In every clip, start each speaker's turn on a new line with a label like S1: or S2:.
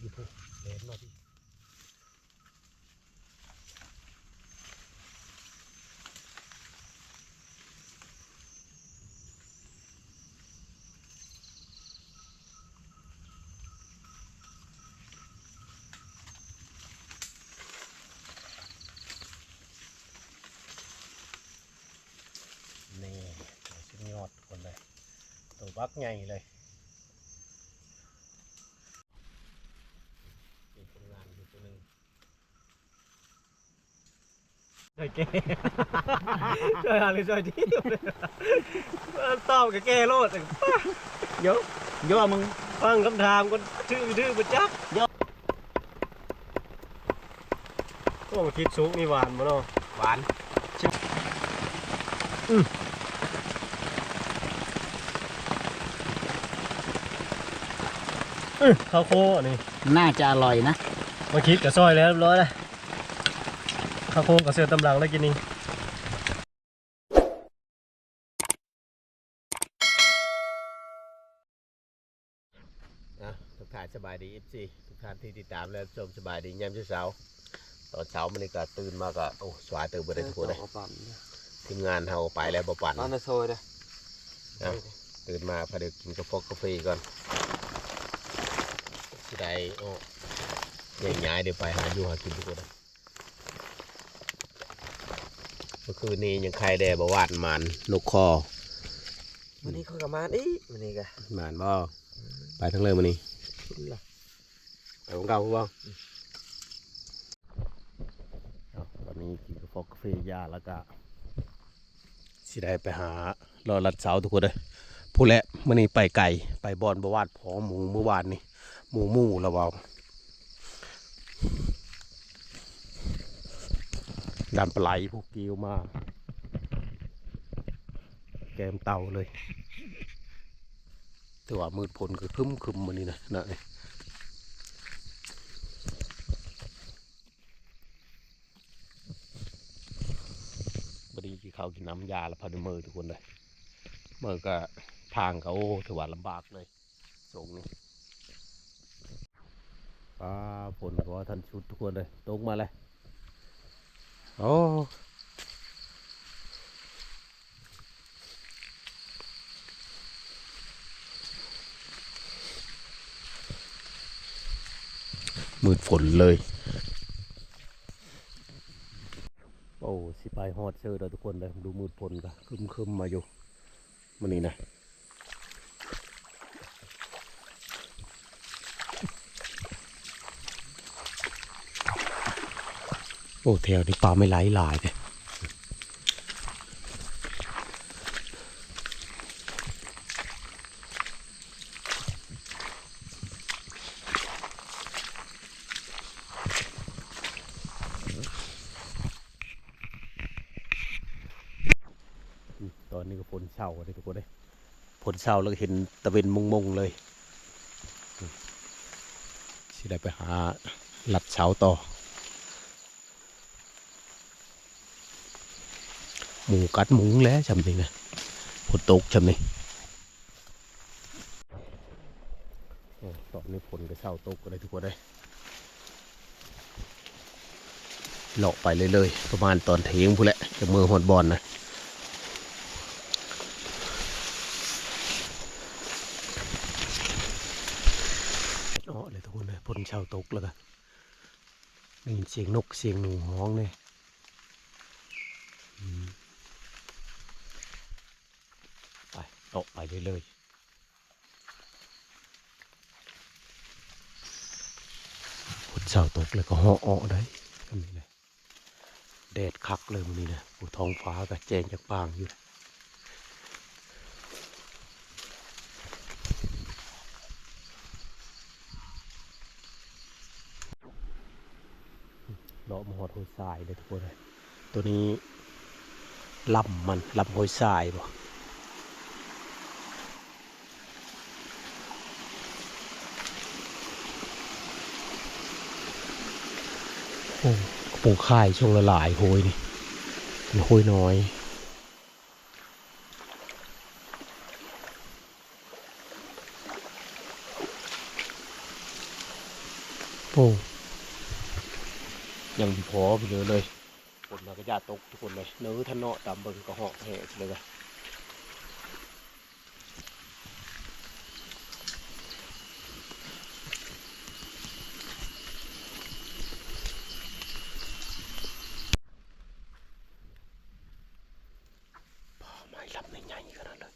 S1: อยู่พุ่เลนมาพี่นี่ตัวชิ้นยอดคนเลย ตัวบักใหญ่เลยมีคนงานอยู่ตัวหนึ่งช่วย แก้ช่วยอะไรช่วยที่ตอบกับแก้โลดเดี๋ยว
S2: ย่อมึง
S1: ฟังคำถามก็ชื่อชื่อประจักษ์เดี๋ยวโอ้คิดสูงนี่หวานมั้เนาะ
S2: หวาน
S1: อื้อข้าวโคนี่
S2: น่าจะอร่อยนะ
S1: มาคิดกับซอยแล้วเรียบร้อยเลย ข้าวโคกับเสือตำลังแล้วกินนี่ทุกท่านสบายดีเอฟซีทุกท่านที่ติดตามและชมสบายดียามเช้าตอนเช้ามันนี่ก็ตื่นมาก็โอ้สวายตื่นไปได้ทุกคนเลยทีมงานเราไปแล้วบ่ปั่น
S2: นอนในโซยเลย
S1: นะตื่นมาพอดีกินกาแฟกาแฟก่อนสิได้โอ้ยย้ายๆเดี๋ยวไปหาอยู่หากินทุกคนเลย เมื่อคืนนี้ยังใครแด่บวาดหมันนกคอ
S2: วันนี้เขากลับมาอีวันนี้กะ
S1: หมันบ่ไปทั้งเลยมันนี่
S2: คุณล่ะ
S1: ไปของเก่าบ่เอาตอนนี้กินกาแฟกาแฟยาแล้วก็สิได้ไปหารอรัดเสาทุกคนเลยผู้แหละมื่อนี้ไปไก่ไปบอนบวาดพอหมูเมื่อวานนี่หมูหมูระเบา ดันปลาไหลพวกกิวมา แกมเต่าเลย แต่ว่ามืดผลก็คึมคึมมันนี่นะนะบดีที่เขากินน้ำยาแล้วพอดีมือทุกคนเลยมือก็ทางเขาถือว่าลำบากเลยส่งนี่ป้าฝนก็ว่าทันชุดทุกคนเลยตกมาเลย โอ้มืดฝนเลย โอ้ สิไปฮอดเชอร์แล้วทุกคนเลย ดูมืดฝนก็คึมคึมๆมาอยู่มันนี่นะ โอ้แถวนี้ปลาไม่ไหลหลายเลยอืมตอนนี้ก็ฝนเช้าเลยทุกคนเลยฝนเช้าแล้วก็เห็นตะเวนมงมงๆเลยอืมสิได้ไปหาหลัดเช้าต่อ หมูกัดหมุงแล้วจำนี่นะฝนตกจำนี่ตอนนี้ฝนก็เช้าตกก็ได้ทุกคนเลยเลาะไปเรื่อยๆประมาณตอนเที่ยงพูดแหละจากเมืองฮอดบอลนะอ๋อเลยทุกคนเลยฝนเช้าตกแล้วกันได้ยินเสียงนกเสียงหนูฮ้องเลยอืม ไปโตะไป เรื่อยๆพุดเสาตกเลยก็ห่อออได้ก็มีเลยแดดคักเลยมันนี้นะผู้ท้องฟ้าก็แจ้งจากปางอยู่เลาะมหอดหัวทรายเลยทุกคนเลยตัวนี้ลำมันลำหัวทรายบ่ โอ้กระโปรงค่ายช่วงละหลายโหยนี่มันโหยน้อยโอ้ยังพอไปเลยเลยฝนมากระยาตกทุกคนเลยเนื้อทะเนาะตามเบิ่งกระหอกแห่เลยกันพ่อไม่ลำในใหญ่ขนาดเลย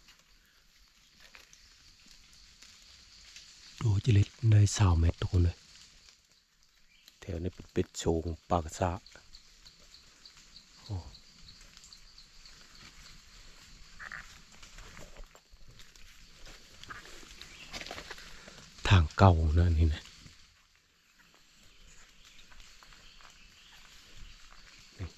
S1: ดูจิลิตในสาวเม็ดทุกคนเลยแถวนี้เป็นเป็ดโชงปากซะโอ้ทางเก่านะนี่นะนี่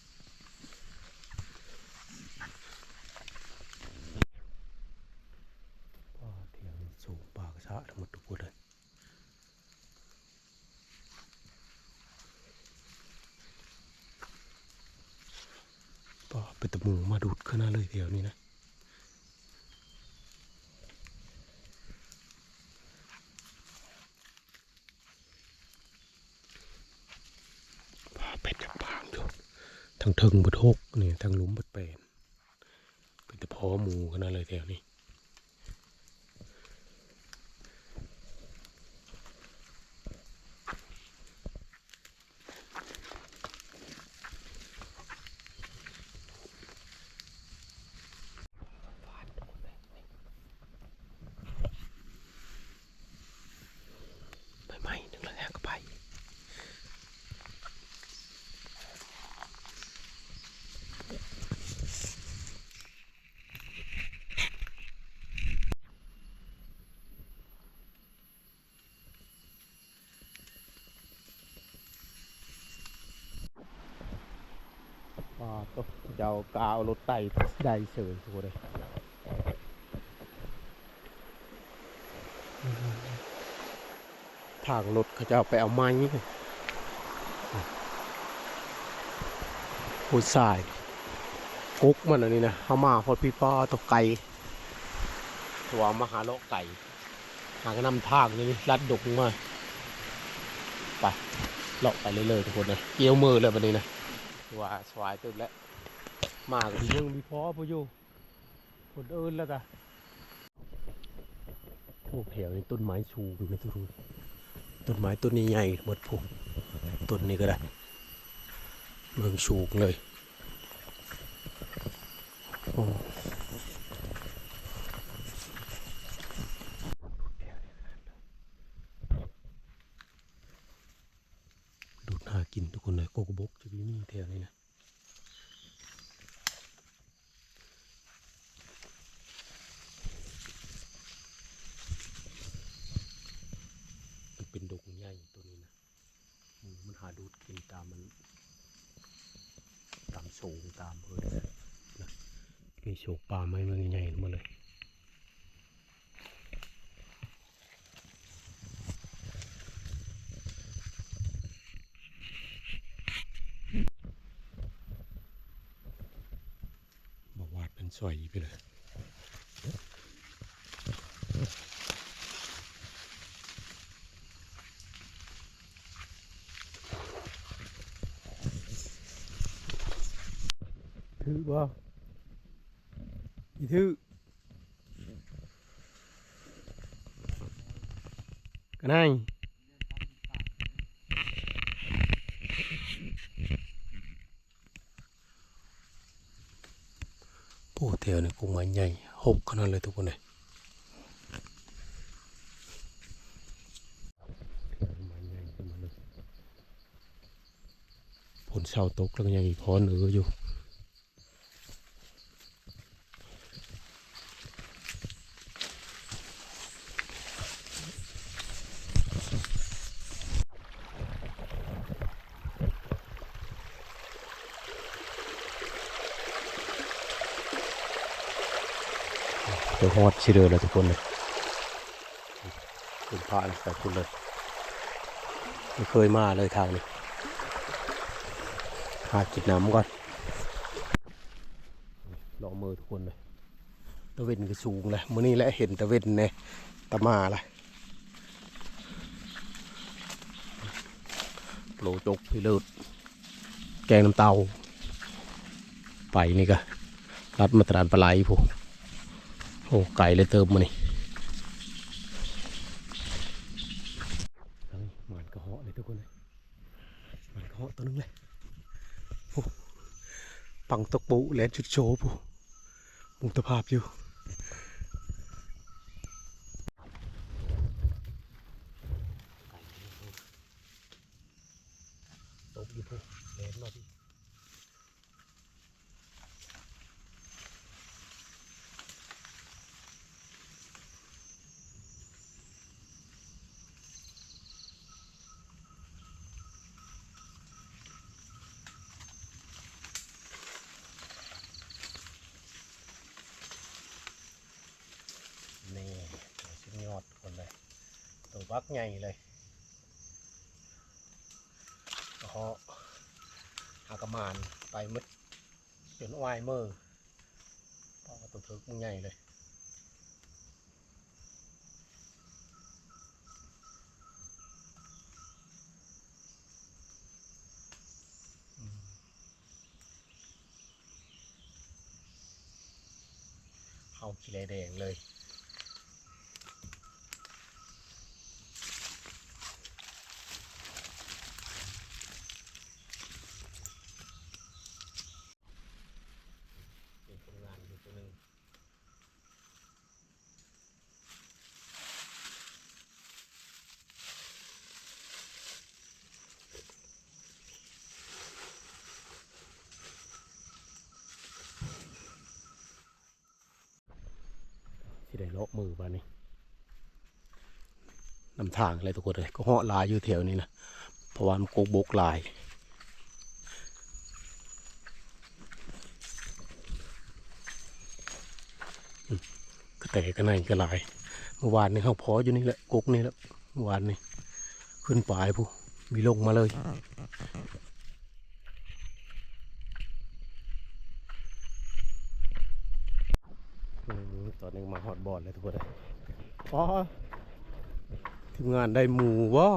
S1: ป้าเทียงสูงปากซะทั้งหมดทุกคนเลย ป่าเป็นตะมูมาดูดขนาดเลยเดียวนี้นะป่าเป็ดกับปางอยู่ ทางเทิงบุทกนี่ทางหลุมบุดเป็นเป็นตะพอหมูขนาดเลยเดียวนี้ไปไหมนึงเลยแหกก็ไปป่า ก็เจ้ากาวรถไต่ได้เสยทุกคนเลยทางรถเขาจะเอาไปเอาไม้ผู้ชายกุ๊กมันอันนี้นะเขามาพอพี่ป้าตกไก่ตัวมาหาโลกไก่ หากระนำทางนี่นี่ลัดดกมาไปเลาะไปเรื่อยๆทุกคนนะเกี่ยวมือเลยวันนี้นะว่าสวายตึ้แล้ว มากันยังมีพอพออยู่คนเอินแล้วกันพวกแถวนี้ต้นไม้ชูงนะทุกคนต้นไม้ต้นนี้ใหญ่หมดพวกต้นนี้ก็ได้เมืองสูงเลยโอ้ดูน่ากินทุกคนเลยโกโกบกจะมีนี่แถวนี้นะมันเป็นดงใหญ่ตัวนี้นะหมูมันหาดูดกินตามมัน ตามสูงตามเพื่อนนะ มีโฉกปลาไม้มันใหญ่มาเลยบอกวาดเป็นสวยไปเลย ถือบ่อีถือ กันไงโอ้แถวนี้กุ้งไม้ใหญ่หกขนาดเลยทุกคนเลยแถวนี้ไม้ใหญ่ขึ้นมาเลยผลเสาตกแล้วก็ยังอีกพอเนืออยู่ เดี๋ยวฮอดชิ เดอร์แล้วทุกคนเลยคุณพาใส่คุณเลยไม่เคยมาเลยทางนี้หากินน้ำก่อนลองมือทุกคนเลยตะเวนก็สูงเลยมื่อนี้แหละเห็นตะเวนในตะมาละโปรจกพี่เลิศแกงน้ำเตาไปนี่ก็รัดมาตรานปลาไหลผู้ โอ้ไก่เลยเติมมานี่เหมันกระเหาะเลยทุกคนเลยหมันกระเหาะตัวนึงเลยโอ้ปังตกปูแลนชุดโชว์ผู้มุงตะภาพอยู่ ตบอยู่พวกเลนมาพี่นี่ตัวชิ้นยอดคนเลย ตัวบัก ใหญ่เลยกระเหาะหากระมานไปมึดจนวายมื่อพอตัวเพิกมึงใหญ่เลยเอาขี้เลแดงเลย มีคนงานอยู่ตัวหนึ่งที่ได้เลาะ มือมานี่นำทางอะไรทุกคนเลยก็เหาะลายอยู่แถวนี้นะเพราะว่ามันโกกบกลายก็แต่ก็ในก็ลายเมื่อวานนี้เขาพออยู่นี่แหละกกนี่แหละเมื่อวานนี้ขึ้นปลายผู้มีลงมาเลยอืมตอนนี้มาฮอตบอลเลยทุกคนเลย พอทีมงานได้หมูวะ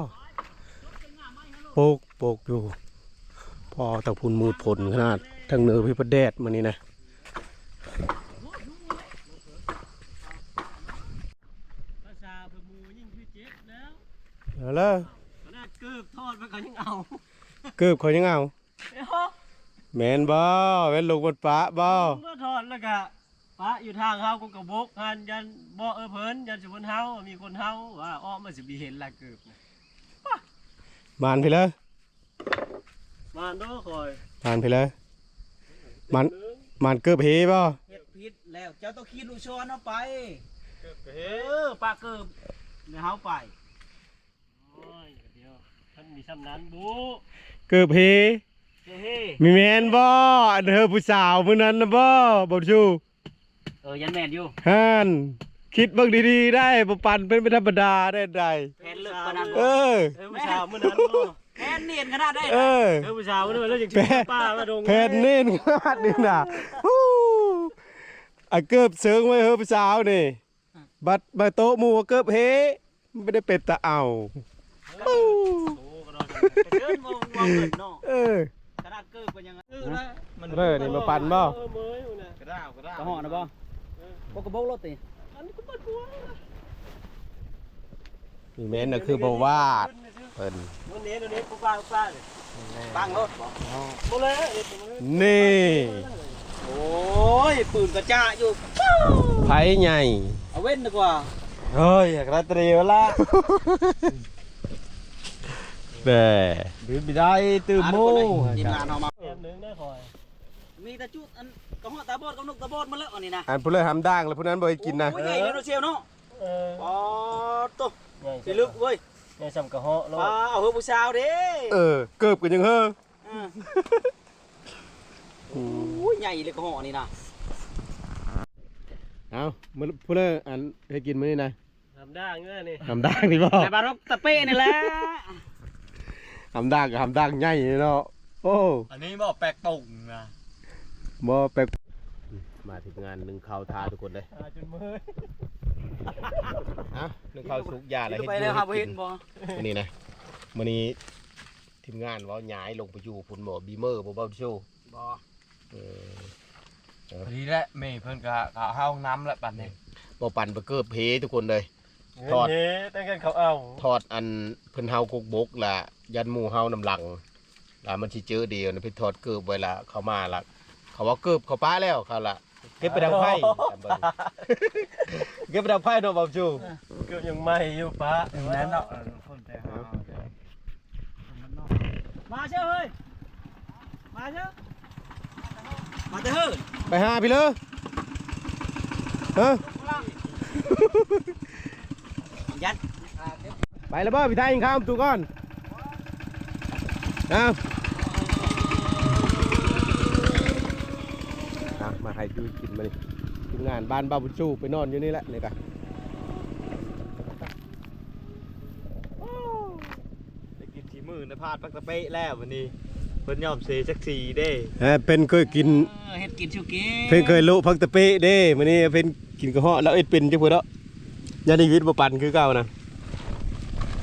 S1: โปกโปกอยู่ พอตะพุนมูดผลขนาดทั้งเนื้อพิพแดดมานี่นะ
S3: ภาษาพมูยิ่งคือเจ็บแล้ว
S1: เอาล่ะ
S3: ขนาดเกือบทอดมันก็ยังเอา
S1: เกือบเขายังเอา
S3: เอ้า
S1: แมนบ่แมนลูกบนปะบ่
S3: ผมก็ทอดแล้วก็ ปะอยู่ทางเฮาก็กระบกหันยันบ่เออเพิ่นยันสิบนเฮามีคนเฮาว่าอ้อมมันสิมีเห็นละเกือบนะ
S1: มานไปเลย
S3: มาโดคอย
S1: มานไปเลยมันมันเกือบเฮบ่
S2: เฮ็ดผิดแล้วเจ้าต้องคิดลูกช้อนเอาไป
S3: เกือบก็
S2: เอ
S3: เฮ็ด
S2: อปลาเกิบเดี๋ยวเฮาไป
S3: โอ้ยเดี๋ยวท่านมีซ้ำนั้นบู
S1: เกือบเฮ
S3: เฮ้เฮ้
S1: มีแมนบ่อันเธอผู้สาวมื้อนั้นนะบ่บ่ชู
S2: เออยันแม่นอยู่
S1: ฮันคิดเบิ่งดีๆได้บ่ปันเป็นไปธรรมดาได้ใด
S2: แผนเลิกปานนั้น
S1: เอ
S2: บ่
S1: อ
S3: เอ้ยผู้ชายมื้อนั้นบ่
S2: แผนเนียนขนาดได้
S1: เออ
S3: เอ้ยผู้ชายมื้อนั้นแล้วจังสิป้ามาดง
S1: แผ่นเน้นขนาดนี้น่ะฮู้อะเกือบเสิงไว้เฮอผู้สาวนี่บัดมาโต๊ะหมู่ก็เกือบเฮไม่ได้เป็นตาเอา
S3: โอ้ก็นอนกัน
S2: เกินมองมองเกินเนาะ
S1: เออ
S2: ขนาดเกิบก็ยัง
S3: เออนะ
S1: เร่อนี่มาปั่นบ่
S3: เออเมยอยู่นะ
S2: กระด้าวกระด้าวกระห่อนะบ่ บ่กระบกรถติ
S3: อันนี้ก็ปัดหัวนะ
S1: มีแม่นน่ะคือบวาดเพิ่น
S3: วันนี้วันนี้กูป้ากูป้าเลย
S2: บังรถบ่
S3: หมดเลยเด็ดหมดเลย
S1: นี่
S2: โอ้ยปืนกระจ้าอยู่
S1: ไผใหญ่
S2: เอาเว้นดีกว่า
S1: เฮ้ยอยากรัตรีวะล่ะแบ่
S2: ดื่มไม่ได้ตื่นโมทีมงานเอามา
S3: เอ็มหนึ่งได้คอย
S2: มีแต่จุดอัน กระห่อตาบอดกับนกตาบอดมาแล้วอันนี้นะ
S1: อันผู้เลยหำด่างแล้วผู้นั้นบ่ให้กินนะ
S2: โอ้ยใหญ่เลยเชียวเนาะ
S3: เออ
S2: อ๋อตุ๊
S3: ใหญ่
S2: สิลึกเว้ย
S3: ใหญ่สำกระเหาะโล
S2: อ่าเอาเฮือผู้สาวเด้
S1: เออเกิบกันยังเฮ้อ
S2: อ่าโอ้ยใหญ่เลยกระห่อนี่นะ
S1: เอามื้อผู้เลยอันให้กินมื้อนี้นะ
S3: ทำได้เงี้ยนี่
S1: หำด่างนี่บ่
S2: แต่บารกตะเป้นี่แหละ
S1: หำด่างกับหำด่างใหญ่นี่เนาะโอ้
S2: อันนี้บอกแปลกตุ่งนะ
S1: บ่แปลกมาที่งานหนึ่งข้าวทาทุกคนเลย
S3: อาจนเมย
S1: อะหนึ่งข้าวสุกยาอะไร
S2: ไปเลยครับเห็นบ่
S1: อันนี้นะมื้อนี้ทีมงานว่าย้ายลงไปอยู่พุ่นบ่บีเมอร์บ่เบาโชว์
S2: บ่
S1: เออ
S4: พอดีแหละแม่เพิ่นก็ก็เข้าห้องน้ำแล้วบัดนี้
S1: บ่ปั่นไปเกิบเพทุกคนเลยท
S3: ท
S1: อ
S3: อ
S1: ด
S3: ดแต่กันเขาเอา
S1: ทอดอันเพิ่นเฮาคุกบกละยันหมู่เฮาน้ำหลังละมันสิเจอเดียวนะเพิ่นทอดเกิบไว้ละเขามาละ เขาว่าเกิบเขาป้าแล้วเขาละเก็บไปดังไพ่จำเบิ่งเก็บไปดังไพ่เนาะบ่าวจู
S3: เกือบยังไม่อยู่ปะ
S4: แม่นเนาะคนแต่เฮา
S2: มาเชื่อเฮ้ยมาเชื่อมาเถอะเฮ้ย
S1: ไปหาพี่เลยเออ
S2: ยัด
S1: ไปแล้วบ่พี่ไทยยิงข้ามตูก่อนนะอะมา ให้ดูกินมาดิทีมงานบ้านบ้าบุญชูไปนอนอยู่นี่แหละนี่กะ
S4: ได้กินทีมือในพาดปักตะเป๊ะแล้ววันนี้เพิ่นยอมเสียจักสีเด้
S1: เออเป็นเคยกิน
S2: เออเฮ็ดกินชูกิน
S1: เพิ่นเคยลุพักตะเปะเด้มื้อนี้เพิ่นกินกระเหาะแล้วเอ็ดเป็นจังเพิ่นเนาะยานิวิตบ่ปันคือเก่านะ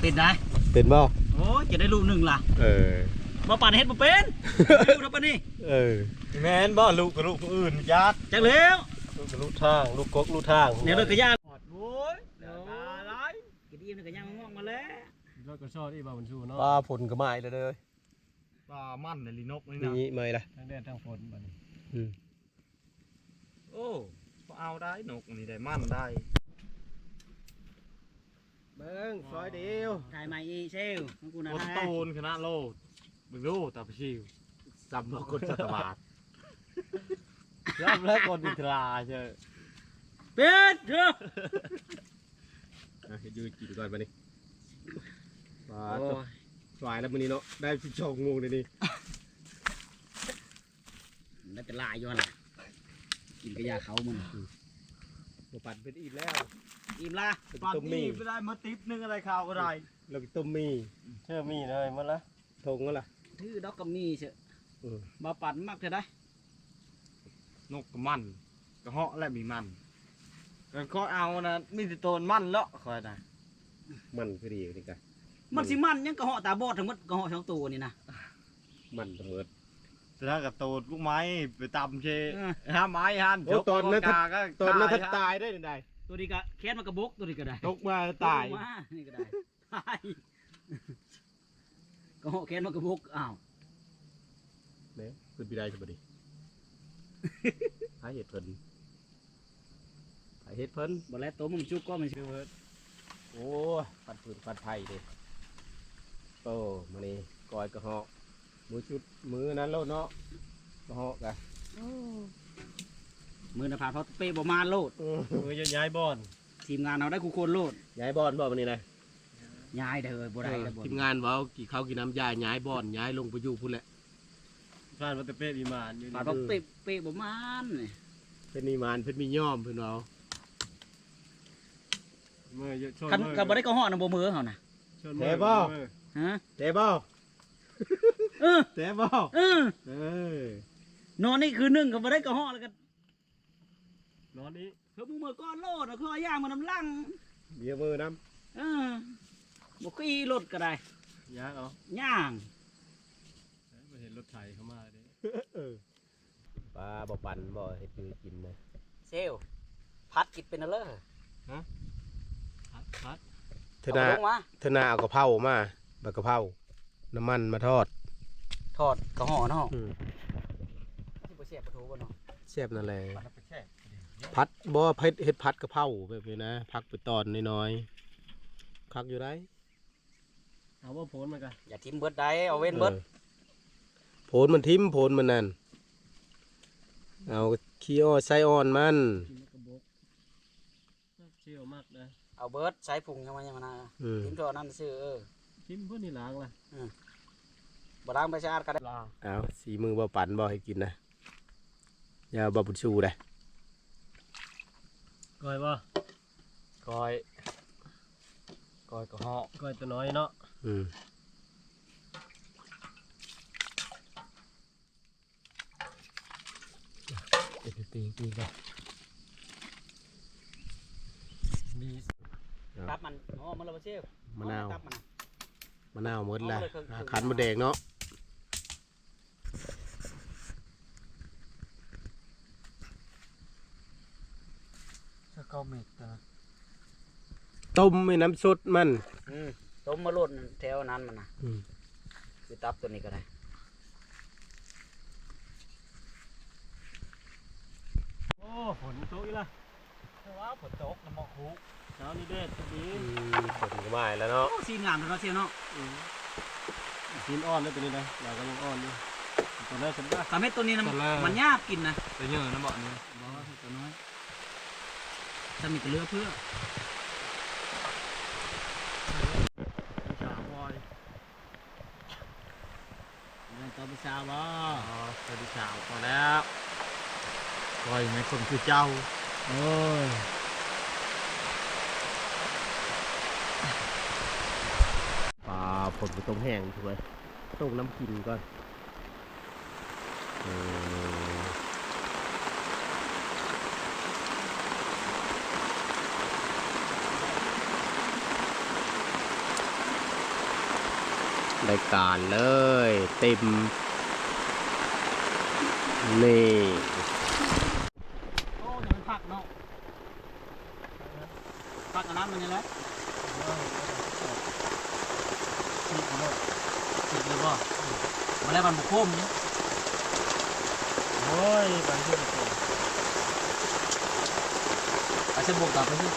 S2: เป็นได้
S1: เป็นบ่
S2: โอ้ยจะได้ลูกหนึ่งล่ะ
S1: เออ
S2: บ่ปั่นเฮ็ดบ่เป็นดูนะปะนี่
S1: เออ
S4: แม่นบ่ลูกกับลูกผู้อื่นญาติ
S2: จักแล้ว
S3: ลูกกับลูกทาง ลูกกกลูกทาง
S2: เนี่ยเลยกระย่าง
S3: หอดโว้ยเดี๋ยวตาไหล
S2: กินอิ่มเลยกระย่างง่วงมาแล้ว
S3: รถก็ชอบที่บาบุญชูเนาะ
S1: ปลาผลก็มาอีกแล้วเด้อ
S4: ปลามันในลีนกนี่นะ
S1: นี่มื้อล่ะ
S3: ทั้งแดดทั้งฝนบัดนี้
S1: อืม
S4: โอ้บ่เอาได้นกนี่ได้มันได้
S1: เบิ่งซอยเดียว
S2: ถ่ายใหม่อีเซลของกูนะ
S4: โคตร
S2: ฮะ
S4: โตนคณะโลดเบิ่งดูตาพชิว
S1: สำบ่คนสัตวาด
S3: รับแล้วคนอินทราเชย
S2: เป็ดเด้อ
S1: อะให้ดูกินก่อนบัดนี้ปลา
S2: โอ้
S1: ตัวยสวายแล้วมื้อนี้เนาะ ได้12โมงเดี๋ยวนี้
S2: ได้เป็นลายอยู่หั่นล่ะกินกระยาเขามึง
S1: บ่ปันเป็นอีกแล้ว
S2: อิ่มละ
S1: เป็น
S4: ปาน
S1: ต้ม
S4: นี้
S1: มี่
S4: ไปได้มาติดนึงอะไรข่าวก็ได้
S1: แล้วก็ต้มมี
S3: เชื่อมีเลยหมันละ
S1: ทงก็ล่ะ
S2: ถือดอกกำมีเชอะ
S1: เออ
S2: บ่ปั่นมักเท่าได
S4: นกกับมันกระเหาะและมีมันก็ก็เอานะมีแต่โตนมันแล้วคอยนะ
S1: มันพอดีนี่กะ
S2: มันสิมันยังกระเหาะตาบอดทั้งหมดกระเหาะสองตัวนี่นะ
S1: มันเสมอ
S4: สุดท้ายกับโตนลูกไม้ไปตำเช
S2: เออ
S4: ห้าไม้หัน
S1: โอ้ตอนนั้น
S4: กาก็
S1: ตอนนั้น
S4: ต
S1: ถ้ายตายได้ได้
S2: ตัวนี้ก็แค้นมันกระบกตัวนี้ก็ได้
S1: ตกมาตาย
S2: ลงมานี่ก็ได้ตายกระเหาะแค้นมันกระบกอ้าว
S1: เนี่ยขึ้นไปได้ใช่ปะดิ หาเหตุเพิ่นหาเหตุเพิ่น
S2: บ่แล้วตัวมันจุกก็มันสิเบิด
S1: โอ้ยปัดปืนปัดไผ่ดิโอ้มานี่กอยกระเหาะมือชุดมือนั้นแล้วเนาะกระเหาะกะ
S2: มือน่ะผ่านเพราะเป้บ่มาโลด
S3: มือจะย้ายบอน
S2: ทีมงานเราได้คู่คนโลด
S1: ย้ายบอนบ่วันนี้นะ
S2: ย้ายเด้อบ่ได้แล้วบ่
S1: ทีมงานเว่ากี่ข้าวกี่น้ำยาย้ายบอนย้ายลงไปอยู่พุ่นแหละ
S3: ผ่านวัดตะเป้ดีมานอยู่
S2: ผ่าน
S3: นี่
S2: เพราะเป้เป้บ่มานนี่
S1: เป็นมีมานเป็นมีย่อมเพิ่นเอา
S3: มือเยอะชน
S2: คัน
S3: มือ
S2: คันบ่ได้กระเหาะน่ะบ่มือเฮาน่ะ
S3: ชนมือมือ
S2: ฮะ
S1: เตะบ่
S2: เออ
S1: เตะบ่
S2: เออ
S1: เออน
S2: อนนี่คือหนึ่งก็บ่ได้กระเหาะแล้วก็
S3: นอนนี้
S2: เพิ่นมือมือก้อนโลดน่ะคือเอาย่างมาน้ำลัง
S1: เบียร์มือน้
S2: เออบ่ขี่รถก็ได้
S3: ย้ายเอา
S2: ย่าง
S3: มา เห็นรถไถเข้ามาเด้ำ
S1: เออปลาบ่ปันบ่เฮ็ดอยู่กินนะ
S2: เซลพัดกินเป็นอะไร
S3: พัดพัด
S1: เธอนา
S2: ลงมา
S1: เธอนาเอากระเพรามาใบกระเพราน้ำมันมาทอด
S2: ทอดกระห่อเนาะ
S1: อืม
S2: ที่บ่เสียบประตูบ่เนาะ
S1: แซ่บนั่นแหละ
S4: มันเอาไปแช่
S1: พัดบ่เฮ็ดเฮ็ดพัดกระเพราแบบนี้นะพักไปตอนน้อยๆคักอยู่ได้
S3: เอาว่าโพนมันกัน
S2: อย่าทิมเบิดได้เอาเว้นเบิด
S1: ออโผลมันทิมโผลมันนั่น เอาขี้อ้อไส้อ่อนมัน
S3: กินกระบอกเชี่ยวมากนะ
S2: เอาเบิดใส่ผุงยังมายังมานะ
S1: อืม
S2: ทิมตัวนั้นซื้อเออ
S3: ทิมเพื่อนนี่ล้างละ
S2: บ่ล้างไปสะอาดก็ได้
S3: ล้าง
S1: เอาสีมือบ่ปั่นบ่ให้กินนะอย่าบ่บุญชูได้
S3: ก้อยบ่
S4: ก้อยก้อยกระเหาะ
S3: ก้อยตัวน้อยเนาะ
S1: อืม
S4: เดี๋ยวปีปีก่อน
S3: มี
S2: ตับมันอ๋อมันละบ่เซล
S1: มะนาว
S2: ตับมัน
S1: มะนาวหมดแล้วหาขันมะแดงเนาะ
S2: จะเก้าเม็ดนะ
S1: ต้มให้น้ำสดมัน
S2: อืมต้มมาโลดแถวนั้นมันนะ
S1: อืม
S2: คือตับตัวนี้ก็ได้
S3: อ้ฝนตกอีกละ
S2: แต่ว่าฝนตกน้ำมอกหู
S3: เช้านี้แดดจะดี
S1: ฝนก็มาแล้วเนาะ
S2: โอ้สีงามเลยเนาะเชียวเนาะ
S3: สีนอ่อนแล้วตัวนี้นะเราก็ยังอ่อนอยู่ตัวแรกฉันได้
S2: กาเม็ดตัวนี้นะ
S4: ตัวแรก
S2: มันยากกินนะ
S4: ตัวเยอะนะบอกนี่
S2: บอกว่าตัวน้อยจะมีกระเลือเพื่อ
S3: สามวอย
S2: เรื่องตัวพิซซ่าบ่
S4: อ๋อสวัสดีสาวพอแล้ว คอยไหมคนคือเจ้า
S2: โอ้ย
S1: ปลาฝนก็ต้มแห้งถูกไหมต้มน้ำกินก่อนอืมได้การเลย เต็ม นี่
S2: โอ้ยังผักเนาะ ผักอันนั้นมันยังไงผิดเลยผิดเลยบ่มาแล้วมันบุกโคมนี่
S3: โอ้ยบางทีก็
S2: อาจจะบวกกลับไปสิ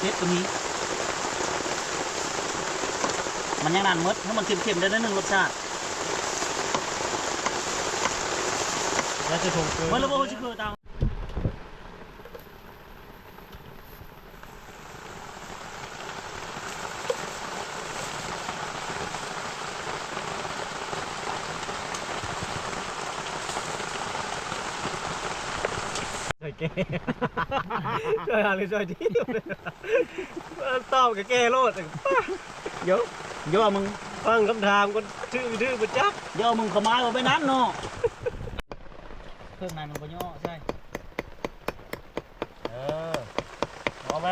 S2: เพชรตัวนี้มันยังนานมดถ้ามันเค็มๆได้นิดนึงรสชาติ
S3: แล้วจะถูกเกิน
S2: เมื่อระบบชิคือตาม
S3: ช่วยแก้ช่วยหาหรือช่วยที่ตอบกับแก้โลดเดี๋ยว
S2: เยอะมึง
S3: ฟังคำถามก็ชื่อไปชื่อประจัก
S2: เยอะมึงขมายเอาไปนั้นเนาะ เครื่องในมันก็ย่อใช่
S3: เออเอาไป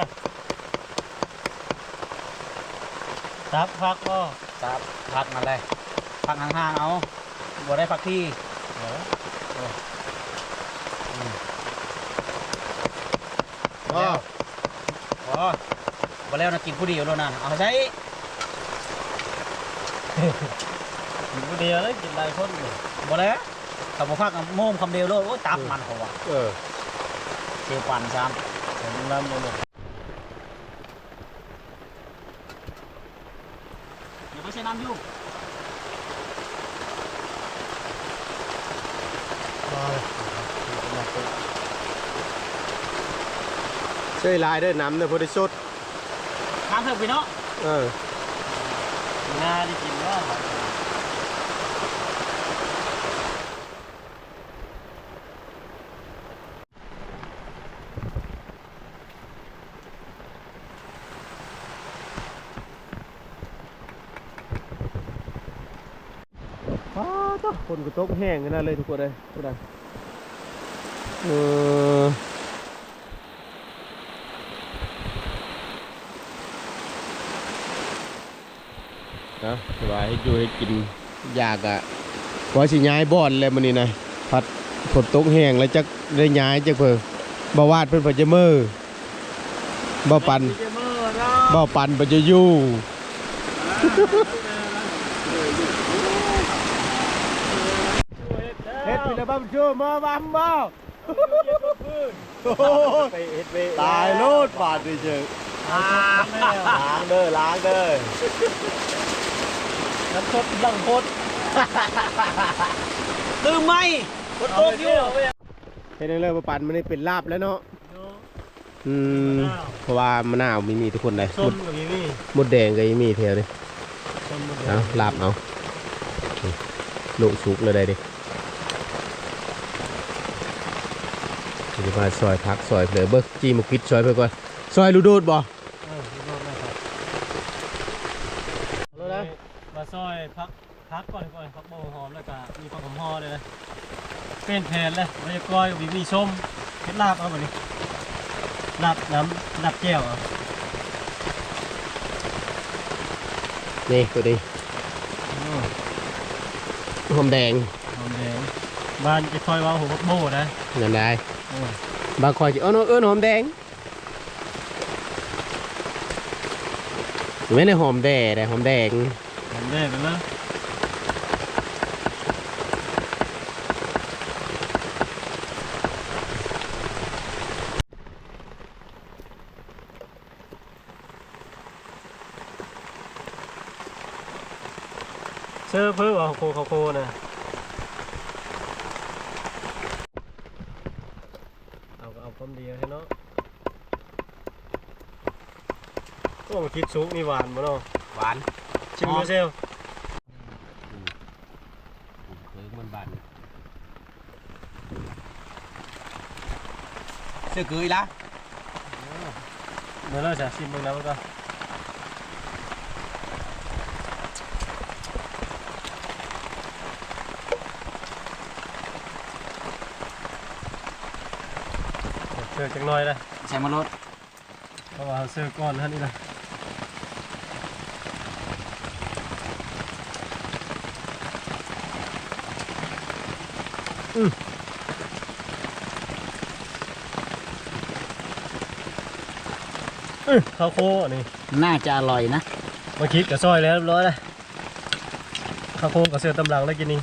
S3: ตับพักก็
S2: ครับพักมาเลยพักห่างๆเอาบ่ได้พักที่
S3: เออ
S2: อ๋ออ๋อบ่แล้วนะกินผู้เดียวแล้วนะเอาใช้
S3: กินคนเดียวเลยกินหลายคนเลย
S2: บ่แล้ว ถ้าบ่พักโม่มคำเดียวเลยโอ้ยตับมันเขาว่ะ
S1: เออ
S2: เจียวปั่นซ้
S3: ผมน้ำเลยำ
S2: อย่าไปใช้น้ำอยู่
S1: ช่วยลายด้วยน้ำเนยพอได้สด
S2: น้ำเพิ่มไปเนาะ
S1: เออ
S3: งาได้กินว่า
S1: ฟ้าตก คนก็ตกแห้งกันนั่นเลยทุกคนเลยทุกคนเออนะสบายให้อยู่ให้กินอยากอะว่าสิย้ายบ่อนเลยมันนี่นะพัดฝนตกแห้งแล้วจะได้ย้ายจะเพิ่งบ่วาดเพิ่นเพิ่นจะมือบ่ปันบ่ปันเพิ่นจะอยู่ เฮ็ดเป็นระบำชั่วมาบำบ่ไปเฮ็ดไปตายโลดบาดดิเจอล้างเด้อล้างเด้อ
S3: น้ำสดลังโคตร
S2: ตื่มไหมกดโตอยู่
S1: เฮ็ดเลยบ่าปั่นมันนี่เป็นลาบแล้วเนาะอืมเพราะว่ามะนาวมีมีทุกคนเลย
S3: ส้
S1: ม
S3: กับมีมี
S1: มดแดงก็มีแถวนี้
S3: ส้มหมดเลย
S1: เอาลาบเอาลูกสุกเลยได้ดิ จะมาซอยพักซอยเหลือเบิกจี้มุกิดซอยไปก่อนซอยลูโดดบ่
S3: เออดูโลดนะครับ
S1: เอาเลยนะ
S3: มาซอยพักพักก่อนก่อนพักโบหอมแล้วก็มีผักหอมห่อเลยนะเป็นแผ่นเลยมันจะกลอยกับมีมีส้มเผ็ดลาบเอาไปดิลาบน้ำลาบแก้วเอา
S1: นี่ตัวนี้หอมแดง
S3: หอมแดงบ้านจะคอยว่าหัวบักโบ้นะ
S1: นั่นได้
S3: เออบา
S1: งคอยจะเอิ้นเอิ้นหอมแดงไม่ได้หอมแดงแต่หอมแดง
S3: หอมแดงไปแล้วเชื่อเพื่อว่าโคโคโคนะเอาก็เอาความเดียวใช่เนาะ โอ้มาคิดซุกนี่หวานบ่เนาะ
S2: หวาน
S3: ชิมดูเซล
S1: เออมันบาน
S2: เสือเกยละ
S3: เมื่อเราจะชิมมึงแล้วก็เสือจังน้อยเลย
S2: ใส่มารถ
S3: เพราะว่าเสือก้อนท่านนี่นะอื้ ข้าวโพดนี่
S2: น่าจะอร่อยนะ
S3: มาคิดกับซอยแล้วเรียบร้อยเลยข้าวโพดกับเสือตำลังแล้วกินนี่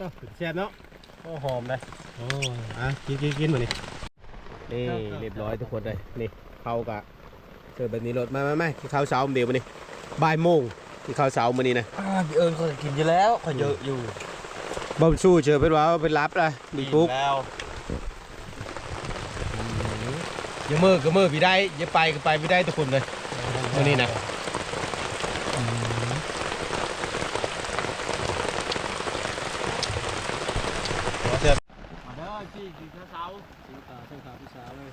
S1: ก็แซ่บเนาะ
S3: โอ้หอมเลย
S1: โอ้อะกินกินกินมานี่นี่เรียบร้อยทุกคนเลยนี่เข้ากะเจอแบบนี้รถมามามากินข้าวเช้าเดียวมานี่บ่ายโมง กินข้าวเช้ามานี่นะ
S2: พี่เอิญเขากินอยู่แล้วเขาเยอะอยู่
S1: บ่สู้เชื่อเป็นว่าเป็นรับละดีปุ๊บ
S2: แล้ว
S1: อย่ามือก็มือพี่ได้อย่าไปก็ไปพี่ได้ทุกคนเลยมื้อนี้นะเสื้อ
S2: มาเด้อจี้กินข้าวเช้า
S3: สีตาเส้นขาพิชาเลย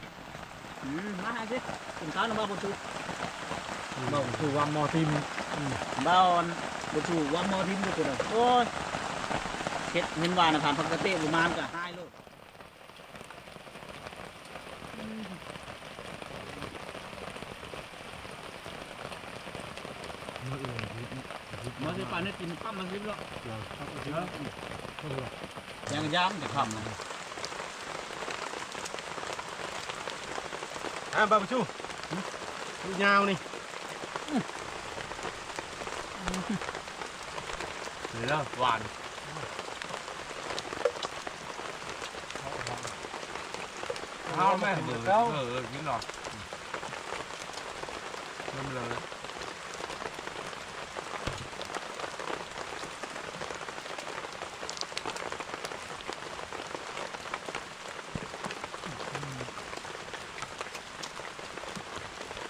S2: อืมมาหาสิกินข้าวน้ำมาบนชูบ่บนชูวางหมอทิม บ้านบนชูวางหมอทิมด้วยตัวเดียวโอ้ยเฮ็ดเห็นว่านะผ่านปกติประมาณก็หายโลดมาสิปานนี้กินปั้มมาสิแล้วยังย้ำจะทำนะ
S1: อะบาบชูลูกยาวนี่
S4: หรือแล้วหวานข้าวแม่เออเออกินหรอเริ่มเลย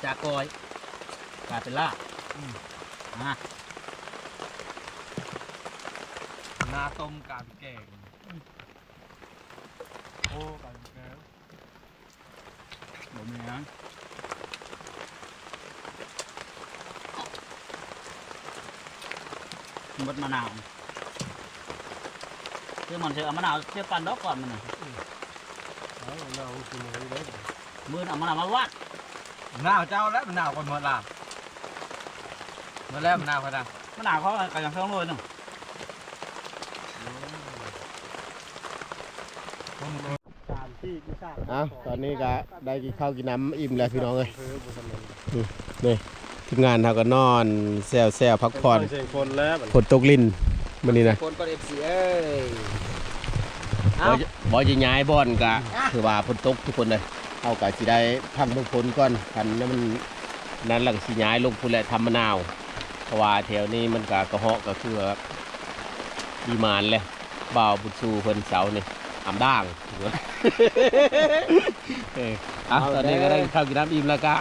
S2: จากกอยกลายเป็นล่าอ่า
S4: ต้มกาบแกง
S3: โอ้กันแล้ว
S2: บ่มีหยังมดมะนาวเชื่อมันเชื่อเอามะนาวเชื่อปั่นดอกก่อนมันน่ะ
S3: เอาเรากินอะไรได้
S2: มือเอามะนาวมาวัด
S4: หน้าเจ้าแล้วมันหนาวคนเมื่อล่ะเมื่อแล้วมันหนาวขนาด
S2: มะนาวเขาก็ยังเท่าโรยหนึง
S3: สามที่พิชา
S1: อะตอนนี้ก็ได้กินข้าวกินน้ำอิ่มแล้วพี่น้องเอ้ย
S3: เพื่อบุษมัน
S1: ทีมงานเราก็นอนแซวแซวพักผ่อน
S3: เสียงคนแล้วมัน
S1: ฝนตกลิ้นมันนี่นะ
S2: คนก็เอฟซีเอ้ย
S1: บอบ่จะย้ายบอนกะคือว่าฝนตกทุกคนเลยเอากะสิได้พักเบิ่งฝนก่อนคันนั้นมันนั้นหลังสิย้ายลงพุ่นแหละทำมะนาวเพราะว่าแถวนี้มันกะกระเหาะก็คือว่าดีมานเลยบ่าวบุญชูเพิ่นเสานี่ อำด่างเอออะตอนนี้ก็ได้ข้าวกินน้ำอิ่มแล้วก็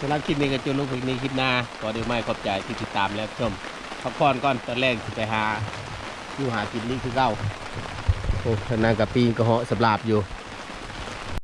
S1: สำหรับคลิปนี้ก็จบลงเพียงนี้คลิปหน้าขอเดียวไม่ขอบใจที่ติดตามและชมพักผ่อนก่อนตอนแรกสิไปหาอยู่หากินนี่คือเก้าโอ้ทางนั้นกับปีนกระเหาะสำหรับอยู่